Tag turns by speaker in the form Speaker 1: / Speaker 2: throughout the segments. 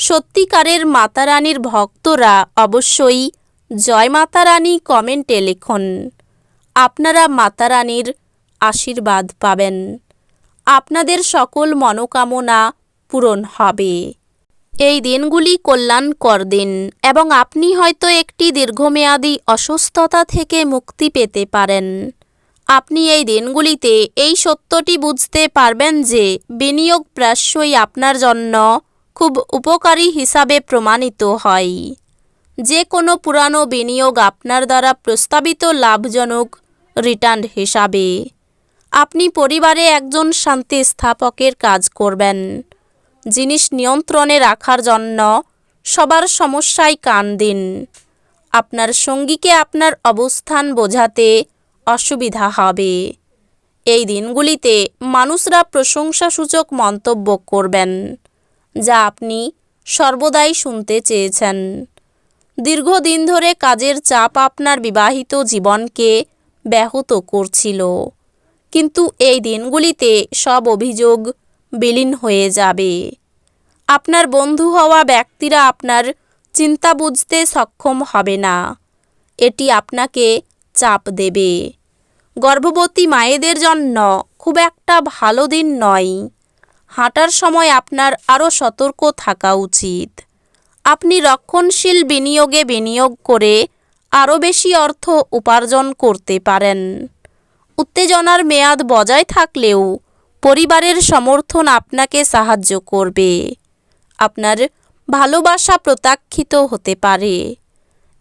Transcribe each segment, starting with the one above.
Speaker 1: সত্যিকারের মাতারানীর ভক্তরা অবশ্যই জয় মাতারানী কমেন্টে লিখুন। আপনারা মাতারানীর আশীর্বাদ পাবেন। আপনাদের সকল মনোকামনা পূরণ হবে। এই দিনগুলি কল্যাণকর দিন এবং আপনি হয়তো একটি দীর্ঘমেয়াদী অসুস্থতা থেকে মুক্তি পেতে পারেন। আপনি এই দিনগুলিতে এই সত্যটি বুঝতে পারবেন যে বিনিয়োগ প্রায়শই আপনার জন্য খুব উপকারী হিসাবে প্রমাণিত হয়। যে কোনো পুরানো বিনিয়োগ আপনার দ্বারা প্রস্তাবিত লাভজনক রিটার্ন হিসাবে। আপনি পরিবারে একজন শান্তি স্থাপকের কাজ করবেন। জিনিস নিয়ন্ত্রণে রাখার জন্য সবার সমস্যায় কান দিন। আপনার সঙ্গীকে আপনার অবস্থান বোঝাতে অসুবিধা হবে। এই দিনগুলিতে মানুষরা প্রশংসাসূচক মন্তব্য করবেন। যা আপনি সর্বদাই শুনতে চেয়েছেন। দীর্ঘদিন ধরে কাজের চাপ আপনার বিবাহিত জীবনকে ব্যাহত করছিল। কিন্তু এই দিনগুলিতে সব অভিযোগ বিলীন হয়ে যাবে। আপনার বন্ধু হওয়া ব্যক্তিরা আপনার চিন্তা বুঝতে সক্ষম হবে না। এটি আপনাকে চাপ দেবে। গর্ভবতী মায়েদের জন্য খুব একটা ভালো দিন নয়। হাঁটার সময় আপনার আরও সতর্ক থাকা উচিত। আপনি রক্ষণশীল বিনিয়োগে বিনিয়োগ করে আরও বেশি অর্থ উপার্জন করতে পারেন। উত্তেজনার মেয়াদ বজায় থাকলেও পরিবারের সমর্থন আপনাকে সাহায্য করবে। আপনার ভালোবাসা প্রত্যাখ্যিত হতে পারে।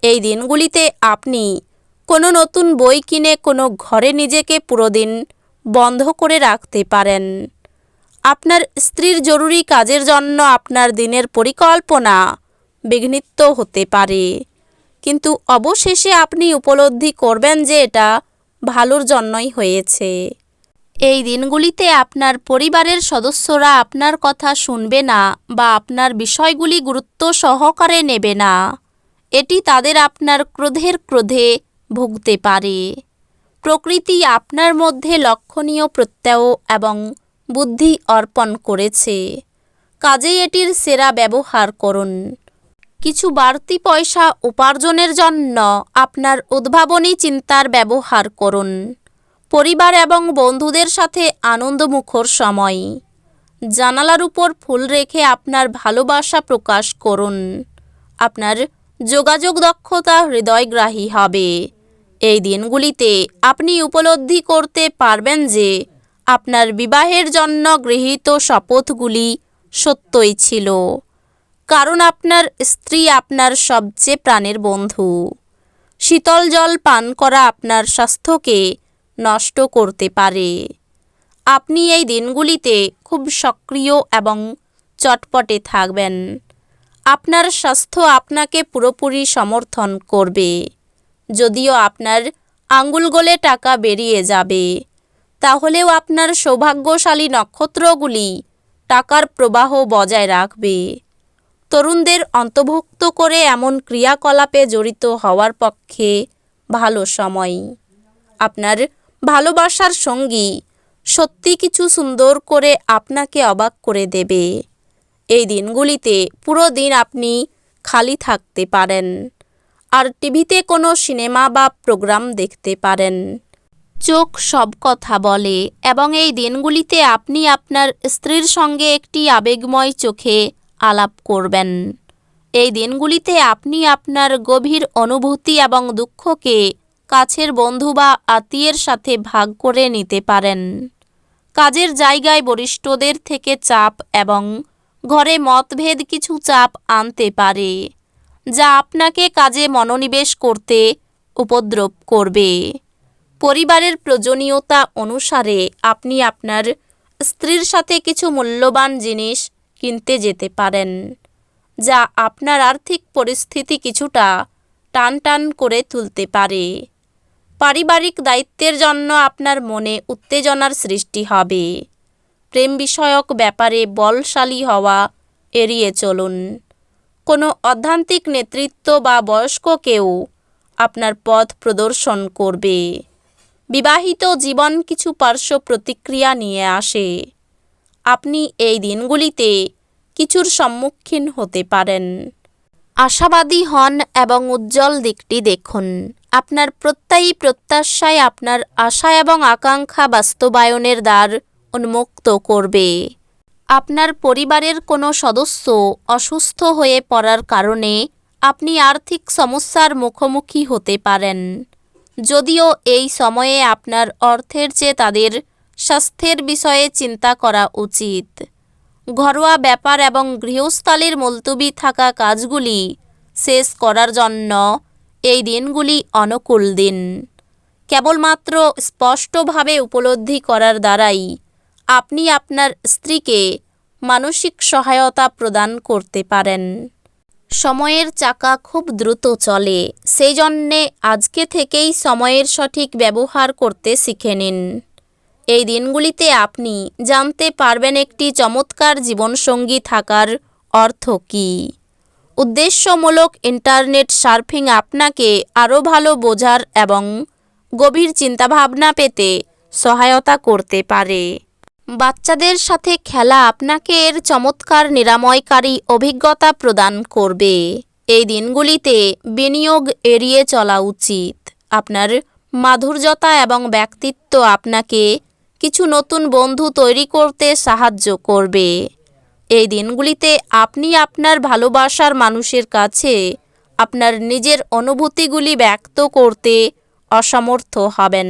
Speaker 1: এই দিনগুলিতে আপনি কোনো নতুন বই কিনে কোনো ঘরে নিজেকে পুরোদিন বন্ধ করে রাখতে পারেন। আপনার স্ত্রীর জরুরি কাজের জন্য আপনার দিনের পরিকল্পনা বিঘ্নিত হতে পারে। কিন্তু অবশেষে আপনি উপলব্ধি করবেন যে এটা ভালোর জন্যই হয়েছে। এই দিনগুলিতে আপনার পরিবারের সদস্যরা আপনার কথা শুনবে না বা আপনার বিষয়গুলি গুরুত্ব সহকারে নেবে না। এটি তাদের আপনার ক্রোধের ক্রোধে ভুগতে পারে। প্রকৃতি আপনার মধ্যে লক্ষণীয় প্রত্যয় এবং বুদ্ধি অর্পণ করেছে। কাজেই এটির সেরা ব্যবহার করুন। কিছু বাড়তি পয়সা উপার্জনের জন্য আপনার উদ্ভাবনী চিন্তার ব্যবহার করুন। পরিবার এবং বন্ধুদের সাথে আনন্দমুখর সময়। জানালার উপর ফুল রেখে আপনার ভালোবাসা প্রকাশ করুন। আপনার যোগাযোগ দক্ষতা হৃদয়গ্রাহী হবে। এই দিনগুলিতে আপনি উপলব্ধি করতে পারবেন যে আপনার বিবাহের জন্য গৃহীত শপথগুলি সত্যই ছিল। কারণ আপনার স্ত্রী আপনার সবচেয়ে প্রাণের বন্ধু। শীতল জল পান করা আপনার স্বাস্থ্যকে নষ্ট করতে পারে। আপনি এই দিনগুলিতে খুব সক্রিয় এবং চটপটে থাকবেন। আপনার স্বাস্থ্য আপনাকে পুরোপুরি সমর্থন করবে। যদিও আপনার আঙ্গুল গলে টাকা বেরিয়ে যাবে। তাহলেও আপনার সৌভাগ্যশালী নক্ষত্রগুলি টাকার প্রবাহ বজায় রাখবে। তরুণদের অন্তর্ভুক্ত করে এমন ক্রিয়াকলাপে জড়িত হওয়ার পক্ষে ভালো সময়। আপনার ভালোবাসার সঙ্গী সত্যি কিছু সুন্দর করে আপনাকে অবাক করে দেবে। এই দিনগুলিতে পুরো দিন আপনি খালি থাকতে পারেন। আর টিভিতে কোনো সিনেমা বা প্রোগ্রাম দেখতে পারেন। চোখ সব কথা বলে এবং এই দিনগুলিতে আপনি আপনার স্ত্রীর সঙ্গে একটি আবেগময় চোখে আলাপ করবেন। এই দিনগুলিতে আপনি আপনার গভীর অনুভূতি এবং দুঃখকে কাছের বন্ধু বা আত্মীয়ের সাথে ভাগ করে নিতে পারেন। কাজের জায়গায় বরিষ্ঠদের থেকে চাপ এবং ঘরে মতভেদ কিছু চাপ আনতে পারে, যা আপনাকে কাজে মনোনিবেশ করতে উপদ্রব করবে। পরিবারের প্রয়োজনীয়তা অনুসারে আপনি আপনার স্ত্রীর সাথে কিছু মূল্যবান জিনিস কিনতে যেতে পারেন, যা আপনার আর্থিক পরিস্থিতি কিছুটা টান টান করে তুলতে পারে। পারিবারিক দায়িত্বের জন্য আপনার মনে উত্তেজনার সৃষ্টি হবে। প্রেম বিষয়ক ব্যাপারে বলশালী হওয়া এড়িয়ে চলুন। কোনো অধ্যান্তিক নেতৃত্ব বা বয়স্ক কেউ আপনার পথ প্রদর্শন করবে। বিবাহিত জীবন কিছু পার্শ্ব প্রতিক্রিয়া নিয়ে আসে। আপনি এই দিনগুলিতে কিছুর সম্মুখীন হতে পারেন। আশাবাদী হন এবং উজ্জ্বল দিকটি দেখুন। আপনার প্রত্যয়ী প্রত্যাশায় আপনার আশা এবং আকাঙ্ক্ষা বাস্তবায়নের দ্বার উন্মুক্ত করবে। আপনার পরিবারের কোনো সদস্য অসুস্থ হয়ে পড়ার কারণে আপনি আর্থিক সমস্যার মুখোমুখি হতে পারেন। যদিও এই সময়ে আপনার অর্থের চেয়ে তাদের স্বাস্থ্যের বিষয়ে চিন্তা করা উচিত। ঘরোয়া ব্যাপার এবং গৃহস্থালির মুলতুবি থাকা কাজগুলি শেষ করার জন্য এই দিনগুলি অনুকূল দিন। কেবলমাত্র স্পষ্টভাবে উপলব্ধি করার দ্বারাই আপনি আপনার স্ত্রীকে মানসিক সহায়তা প্রদান করতে পারেন। সময়ের চাকা খুব দ্রুত চলে। সেই জন্যে আজকে থেকেই সময়ের সঠিক ব্যবহার করতে শিখে নিন। এই দিনগুলিতে আপনি জানতে পারবেন একটি চমৎকার জীবনসঙ্গী থাকার অর্থ কী। উদ্দেশ্যমূলক ইন্টারনেট সার্ফিং আপনাকে আরও ভালো বোঝার এবং গভীর চিন্তাভাবনা পেতে সহায়তা করতে পারে। বাচ্চাদের সাথে খেলা আপনাকে এর চমৎকার নিরাময়কারী অভিজ্ঞতা প্রদান করবে। এই দিনগুলিতে বিনিয়োগ এড়িয়ে চলা উচিত। আপনার মাধুর্যতা এবং ব্যক্তিত্ব আপনাকে কিছু নতুন বন্ধু তৈরি করতে সাহায্য করবে। এই দিনগুলিতে আপনি আপনার ভালোবাসার মানুষের কাছে আপনার নিজের অনুভূতিগুলি ব্যক্ত করতে অসমর্থ হবেন।